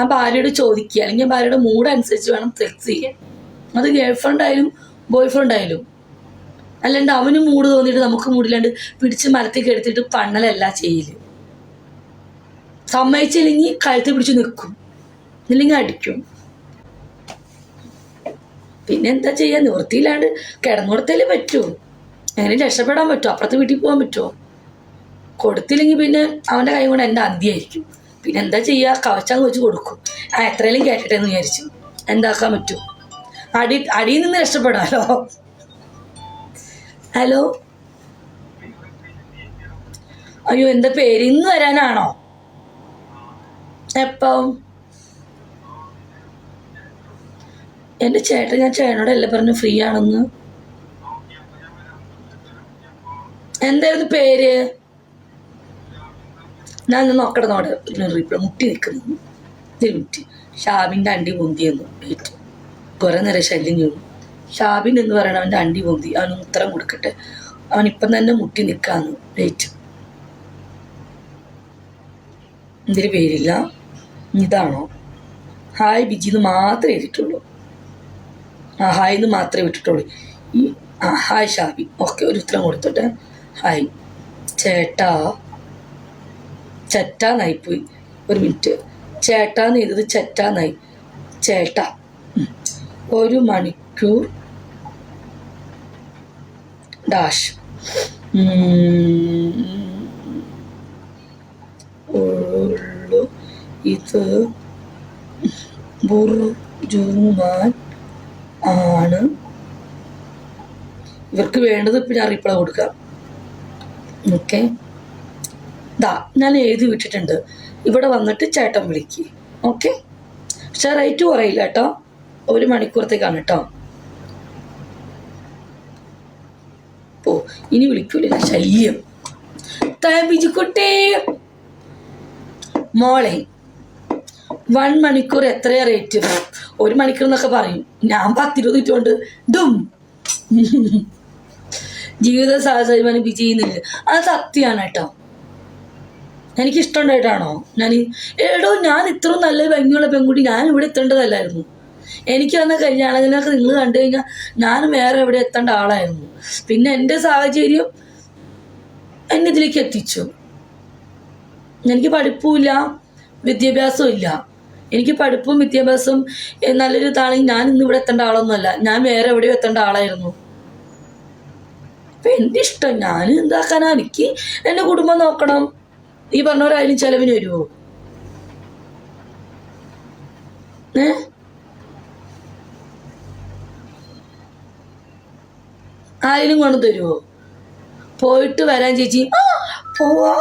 ആ ഭാര്യയോട് ചോദിക്കുക. അല്ലെങ്കിൽ ഭാര്യയുടെ മൂഡ് അനുസരിച്ച് വേണം സെക്സ് ചെയ്യാൻ. അത് ഗേൾ ഫ്രണ്ട് ആയാലും ബോയ് ഫ്രണ്ട് ആയാലും. അല്ലാണ്ട് അവന് മൂഡ് തോന്നിയിട്ട് നമുക്ക് മൂടില്ലാണ്ട് പിടിച്ച് മരത്തേക്ക് എടുത്തിട്ട് പണ്ണലല്ല ചെയ്യൽ. സമ്മതിച്ചില്ലെങ്കിൽ കഴുത്ത് പിടിച്ച് നിൽക്കും. ഇല്ലെങ്കിൽ അടിക്കും. പിന്നെ എന്താ ചെയ്യാ? നിവൃത്തിയില്ലാണ്ട് കിടന്നുകൊടുത്തല്ലേ പറ്റൂ. എങ്ങനെ രക്ഷപ്പെടാൻ പറ്റുമോ അപ്പുറത്ത് വീട്ടിൽ പോകാൻ പറ്റുമോ കൊടുത്തില്ലെങ്കിൽ പിന്നെ അവന്റെ കൈ കൊണ്ട് എന്റെ അന്തിയായിരിക്കും. പിന്നെ എന്താ ചെയ്യുക കവച്ചങ്ങ് വെച്ച് കൊടുക്കും. ആ എത്രയും കേട്ടിട്ടെ എന്ന് വിചാരിച്ചു. എന്താക്കാൻ പറ്റൂ? അടി അടിയിൽ നിന്ന് രക്ഷപ്പെടാമല്ലോ ഹലോ? അയ്യോ എന്താ പേര്? ഇന്ന് വരാനാണോ? എപ്പോ? എന്റെ ചേട്ടൻ ഞാൻ ചേട്ടനോടല്ലേ പറഞ്ഞു ഫ്രീ ആണെന്ന്? എന്തായിരുന്നു പേര്? ഞാൻ ഒന്ന് നോക്കട്ടെ റീപ്ലൈ മുട്ടി നിൽക്കുന്നു. മുട്ടി. ഷാബിന്റെ അണ്ടി പൊന്തിയെന്നു വെയിറ്റ് കുറേ നേരം ശല്യം ചെയ്തു. ഷാബിൻ എന്ന് പറയണവന്റെ അണ്ടി പൊന്തി. അവന് ഉത്തരം കൊടുക്കട്ടെ. അവൻ ഇപ്പം തന്നെ മുട്ടി നിൽക്കാന്ന് വെയിറ്റ് എന്തൊരു പേരില്ല. ഇതാണോ? ഹായ് ബിജി എന്ന് മാത്രമേ എഴുതിയിട്ടുള്ളൂ. ആ ഹായ് എന്ന് മാത്രമേ വിട്ടിട്ടുള്ളൂ. ഈ ആ ഹായ് ഷാബി ഓക്കെ ഒരു ഉത്തരം കൊടുത്തോട്ടെ. ഹായ്. ചേട്ടാ ചെറ്റാന്നായിപ്പോയി ഒരു മിനിറ്റ്. ചേട്ടാന്ന് ചെയ്തത് ചെറ്റാന്നായി ചേട്ട. ഒരു മണിക്കൂർ ഡാഷ്. ഇത് ബുർജുമാൻ ആണ്. ഇവർക്ക് വേണ്ടത് ഇപ്പം ഞാൻ റിപ്ലൈ കൊടുക്കാം. ഓക്കെ. ദാ ഞാൻ എഴുതി വിട്ടിട്ടുണ്ട്. ഇവിടെ വന്നിട്ട് ചേട്ടൻ വിളിക്ക്. ഓക്കെ? പക്ഷെ റേറ്റ് കുറയില്ല കേട്ടോ. ഒരു മണിക്കൂറത്തേക്കാണ് കേട്ടോ. ഓ ഇനി വിളിക്കൂല ശല്യം. ബിജുക്കുട്ടി മോളെ വൺ മണിക്കൂർ എത്രയാ റേറ്റ് ഒരു മണിക്കൂർ എന്നൊക്കെ പറയും. ഞാൻ പത്തിരുപത് ഇട്ടുകൊണ്ട് ഡും ജീവിത സാഹചര്യം വിജയുന്നില്ല അത് സത്യമാണ് കേട്ടോ. എനിക്ക് ഇഷ്ടമുണ്ടായിട്ടാണോ ഞാൻ എടോ ഞാൻ ഇത്ര നല്ല ഭംഗിയുള്ള പെൺകുട്ടി ഞാൻ ഇവിടെ എത്തേണ്ടതല്ലായിരുന്നു. എനിക്ക് വന്ന കല്യാണത്തിനൊക്കെ നിങ്ങൾ കണ്ടു കഴിഞ്ഞാൽ ഞാൻ വേറെ എവിടെ എത്തേണ്ട ആളായിരുന്നു. പിന്നെ എന്റെ സാഹചര്യം എന്നെ ഇതിലേക്ക് എത്തിച്ചു. എനിക്ക് പഠിപ്പുമില്ല വിദ്യാഭ്യാസവും ഇല്ല. എനിക്ക് പഠിപ്പും വിദ്യാഭ്യാസവും നല്ലൊരു ഇതാണെങ്കിൽ ഞാൻ ഇന്ന് ഇവിടെ എത്തേണ്ട ആളൊന്നുമല്ല. ഞാൻ വേറെ എവിടെയോ എത്തേണ്ട ആളായിരുന്നു. അപ്പം എന്റെ ഇഷ്ടം ഞാൻ എന്താക്കാനാ? എനിക്ക് എന്റെ കുടുംബം നോക്കണം. ഈ പറഞ്ഞവരായാലും ചെലവിന് വരുമോ ഏ? ആരെങ്കിലും പോയിട്ട് വരാൻ ചേച്ചി. പോവാ.